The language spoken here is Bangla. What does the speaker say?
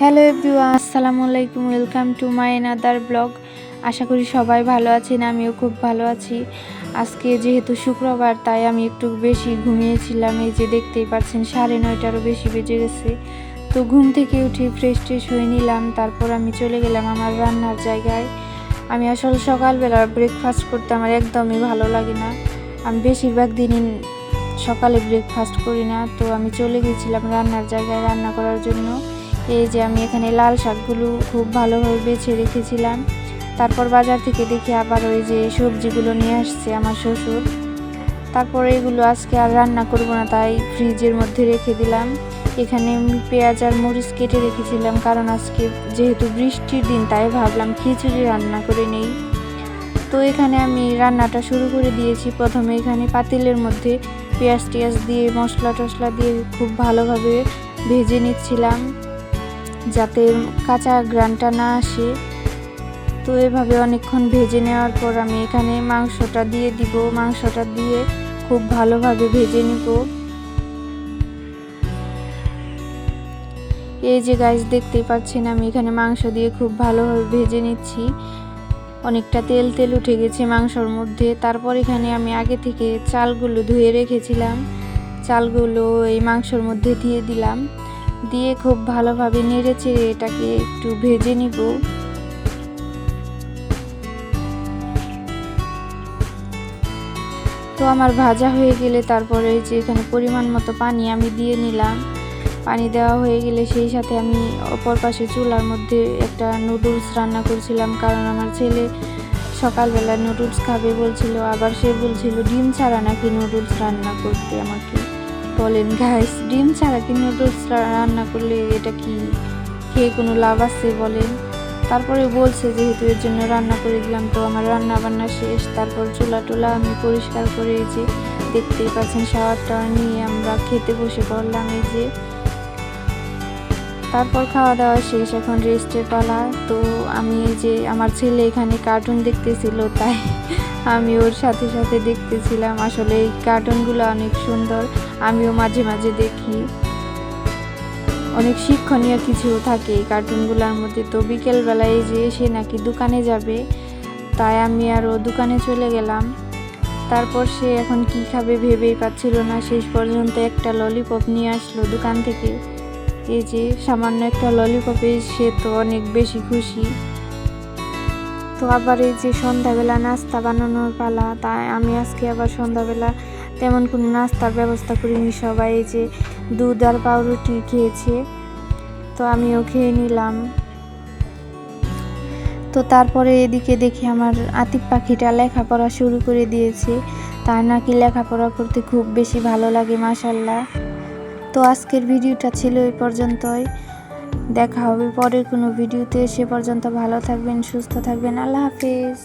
হ্যালো এভরিওয়ান, আসসালামু আলাইকুম, welcome to my another blog. আশা করি সবাই ভালো আছেন, আমিও খুব ভালো আছি। আজকে যেহেতু শুক্রবার, তাই আমি একটু বেশি ঘুমিয়েছিলাম, এই যে দেখতেই পাচ্ছেন, সাড়ে নয়টারও বেশি বেজে গেছে। তো ঘুম থেকে উঠে ফ্রেশ ট্রেশ হয়ে নিলাম, তারপর আমি চলে গেলাম আমার রান্নার জায়গায়। আমি আসলে সকালবেলা ব্রেকফাস্ট করতে আমার একদমই ভালো লাগে না। আমি বেশিরভাগ দিনই সকালে ব্রেকফাস্ট করি না, তো আমি চলে গেছিলাম রান্নার জায়গায় রান্না করার জন্য। এই যে আমি এখানে লাল শাকগুলো খুব ভালোভাবে বেছে রেখেছিলাম। তারপর বাজার থেকে দেখি আবার ওই যে সবজিগুলো নিয়ে আসছে আমার শ্বশুর। তারপর এগুলো আজকে আর রান্না করব না, তাই ফ্রিজের মধ্যে রেখে দিলাম। এখানে পেঁয়াজ আর মরিচ কেটে রেখেছিলাম, কারণ আজকে যেহেতু বৃষ্টির দিন, তাই ভাবলাম খিচুড়ি রান্না করে নেই। তো এখানে আমি রান্নাটা শুরু করে দিয়েছি। প্রথমে এখানে পাতিলের মধ্যে পেঁয়াজ টিয়াজ দিয়ে মশলা টশলা দিয়ে খুব ভালোভাবে ভেজে নিচ্ছিলাম। যাতে কাঁচা গ্রানটা না আসে। তো এভাবে অনেকক্ষণ ভেজে নেওয়ার পর আমি এখানে মাংসটা দিয়ে দিব। মাংসটা দিয়ে খুব ভালোভাবে ভেজে নিব। এই যে গাছ দেখতেই পাচ্ছেন, আমি এখানে মাংস দিয়ে খুব ভালোভাবে ভেজে নিচ্ছি। অনেকটা তেল তেল উঠে গেছে মাংসর মধ্যে। তারপর এখানে আমি আগে থেকে চালগুলো ধুয়ে রেখেছিলাম। চালগুলো এই মাংসর মধ্যে দিয়ে দিলাম। দিয়ে খুব ভালোভাবে নেড়ে চেড়ে এটাকে একটু ভেজে নিব। তো আমার ভাজা হয়ে গেলে তারপরে যে এখানে পরিমাণ মতো পানি আমি দিয়ে নিলাম। পানি দেওয়া হয়ে গেলে সেই সাথে আমি অপর পাশে চুলার মধ্যে একটা নুডলস রান্না করছিলাম, কারণ আমার ছেলে সকালবেলা নুডলস খাবে বলছিল, আবার সে বলছিল, ডিম ছাড়া নাকি নুডলস রান্না করতে আমাকে? বলেন গাইস ডিম ছাড়া কি নুডলস রান্না করলে এটা কি খেয়ে কোনো লাভ আছে? বলেন। তারপরে বলছে, যেহেতু এর জন্য রান্না করে দিলাম, তো আমার রান্না বান্না শেষ। তারপর চুলা টুলা আমি পরিষ্কার করে যে দেখতেই পাচ্ছেন শাওয়ার টাওয়ার নিয়ে আমরা খেতে বসে পড়লাম এই যে। তারপর খাওয়া দাওয়া শেষ, এখন রেস্টের পালা। তো আমি যে আমার ছেলে এখানে কার্টুন দেখতেছিল, তাই আমি ওর সাথে সাথে দেখতেছিলাম। আসলে এই কার্টুনগুলো অনেক সুন্দর। আমিও মাঝে মাঝে দেখি। অনেক শিক্ষণীয় কিছু থাকে এই কার্টুনগুলোর মধ্যে। তো বিকেলবেলায় যে সে নাকি দোকানে যাবে, তাই আমি আরও দোকানে চলে গেলাম। তারপর সে এখন কি খাবে ভেবেই পাচ্ছিল না। শেষ পর্যন্ত একটা ললিপপ নিয়ে আসলো দোকান থেকে। এই যে সামান্য একটা ললিপপে সে তো অনেক বেশি খুশি। তো আবার এই যে সন্ধ্যাবেলা নাস্তা বানানোর পালা, তাই আমি আজকে আবার সন্ধ্যাবেলা তেমন কোনো নাস্তার ব্যবস্থা করিনি। সবাই এই যে দুধ আর পাউরুটি খেয়েছে, তো আমিও খেয়ে নিলাম। তো তারপরে এদিকে দেখি আমার আতিক পাখিটা লেখাপড়া শুরু করে দিয়েছে। তার নাকি লেখাপড়া করতে খুব বেশি ভালো লাগে মাসাল্লাহ তো আজকের ভিডিওটা ছিল এই পর্যন্তই। দেখা হবে পরের কোনো ভিডিওতে। সে পর্যন্ত ভালো থাকবেন সুস্থ থাকবেন। আল্লাহ হাফেজ।